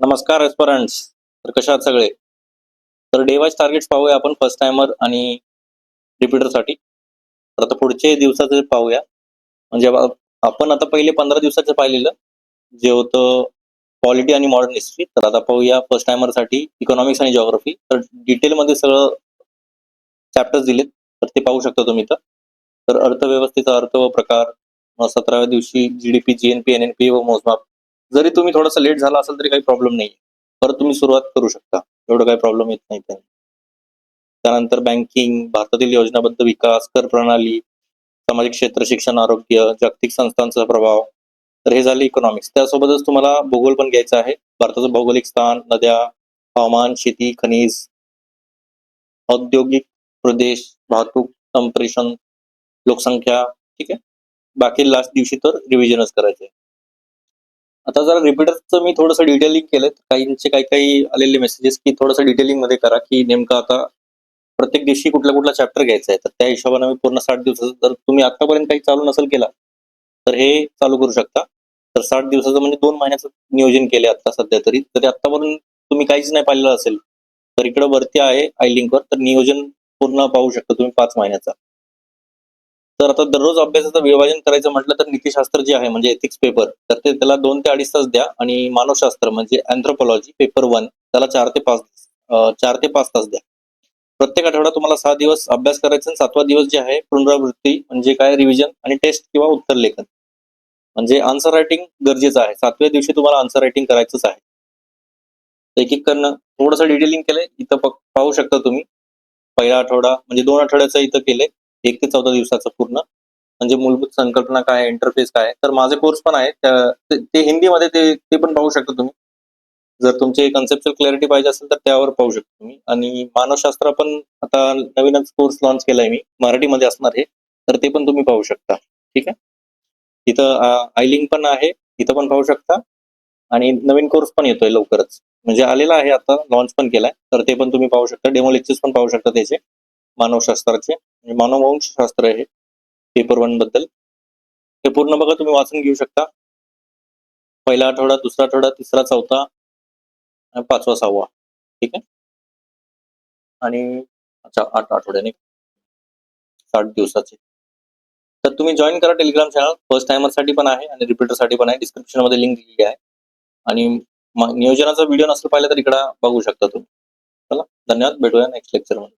नमस्कार रेस्टॉरंट्स तर कशा आहात सगळे? तर डे वाईज टार्गेट्स पाहूया आपण फर्स्ट टायमर आणि रिपीटरसाठी तर आता पुढचे दिवसाचे पाहूया. म्हणजे आपण आता पहिले पंधरा दिवसाचं पाहिलेलं जे होतं पॉलिटी आणि मॉडर्न हिस्ट्री तर आता पाहूया फर्स्ट टायमरसाठी इकॉनॉमिक्स आणि जॉग्राफी तर डिटेलमध्ये सगळं चॅप्टर्स दिलेत. तर ते पाहू शकता तुम्ही इथं. तर अर्थव्यवस्थेचा अर्थ व प्रकार सतराव्या दिवशी जीडीपी एन पी व मोजमाप. जरी तुम्ही थोडासा लेट झाला असेल तरी काही प्रॉब्लेम नाही परत तुम्ही सुरुवात करू शकता. एवढं काही प्रॉब्लेम येत नाही त्यानंतर बँकिंग भारतातील योजनाबद्ध विकास कर प्रणाली सामाजिक क्षेत्र शिक्षण आरोग्य जागतिक संस्थांचा प्रभाव. तर हे झाले इकॉनॉमिक्स त्यासोबतच तुम्हाला भूगोल पण घ्यायचं आहे. भारताचं भौगोलिक स्थान नद्या हवामान शेती खनिज औद्योगिक प्रदेश वाहतूक संप्रेषण लोकसंख्या ठीक आहे? बाकी लास्ट दिवशी तर रिव्हिजनच करायचे आता जर रिपीटरचं मी थोडंसं डिटेलिंग केलं काहींचे काही काही आलेले मेसेजेस की थोडंसं डिटेलिंगमध्ये करा की नेमकं आता प्रत्येक दिवशी कुठला कुठला चॅप्टर घ्यायचा आहे. तर त्या हिशोबाने मी पूर्ण साठ दिवसाचं जर तुम्ही आतापर्यंत काही चालू नसेल केला तर हे चालू करू शकता. तर साठ दिवसाचं म्हणजे दोन महिन्याचं नियोजन केले आता सध्या तरी. तरी आतापर्यंत तुम्ही काहीच नाही पाहिलेलं असेल तर इकडं वरती आहे आय लिंकवर. तर नियोजन पूर्ण पाहू शकता तुम्ही पाच महिन्याचा. तर आता दररोज अभ्यासाचं विभाजन करायचं म्हटलं तर नीतिशास्त्र जे आहे म्हणजे एथिक्स पेपर तर ते त्याला दोन ते अडीच तास द्या. आणि मानवशास्त्र म्हणजे अँथ्रोपॉलॉजी पेपर वन त्याला चार ते पाच चार ते पाच तास द्या. प्रत्येक आठवडा तुम्हाला सहा दिवस अभ्यास करायचा आणि सातवा दिवस जे आहे पुनरावृत्ती म्हणजे काय रिव्हिजन आणि टेस्ट किंवा उत्तर लेखन. म्हणजे आन्सर रायटिंग गरजेचं आहे. सातव्या दिवशी तुम्हाला आन्सर रायटिंग करायचंच आहे. तर एक एक करणं थोडंसं डिटेलिंग केलंय इथं पाहू शकता तुम्ही. पहिला आठवडा म्हणजे दोन आठवड्याचं इथं केलंय. एक ते चौदा दिवसाचं पूर्ण. म्हणजे मूलभूत संकल्पना काय इंटरफेस काय? तर माझे कोर्स पण आहे ते- हिंदीमध्ये ते ते पण पाहू शकता तुम्ही. जर तुमचे कन्सेप्च्युअल क्लॅरिटी पाहिजे असेल तर त्यावर पाहू शकता तुम्ही. आणि मानवशास्त्र पण आता नवीनच कोर्स लॉन्च केलाय मी. मराठीमध्ये असणार हे. तर ते पण तुम्ही पाहू शकता. ठीक आहे? तिथं आयलिंग पण आहे. तिथं पण पाहू शकता. आणि नवीन कोर्स पण येतोय लवकरच. म्हणजे आलेला आहे आता. लॉन्च पण केलाय. तर ते पण तुम्ही पाहू शकता. डेमो लेक्चर्स पण पाहू शकता त्याचे. मानवशास्त्राचे. मानववंशशास्त्र आहे पेपर वनबद्दल. हे पूर्ण बघा तुम्ही वाचून घेऊ शकता. पहिला आठवडा दुसरा आठवडा तिसरा चौथा आणि पाचवा सहावा. ठीक आहे? आणि अच्छा आठ आठवड्याने साठ दिवसाचे. तर तुम्ही जॉईन करा टेलिग्राम चॅनल फर्स्ट टायमरसाठी पण आहे आणि रिपीटरसाठी पण आहे. डिस्क्रिप्शनमध्ये लिंक दिलेली आहे. आणि नियोजनाचा व्हिडिओ नसेल पाहिला तर इकडे बघू शकता तुम्ही. चला धन्यवाद. भेटूया नेक्स्ट लेक्चरमध्ये.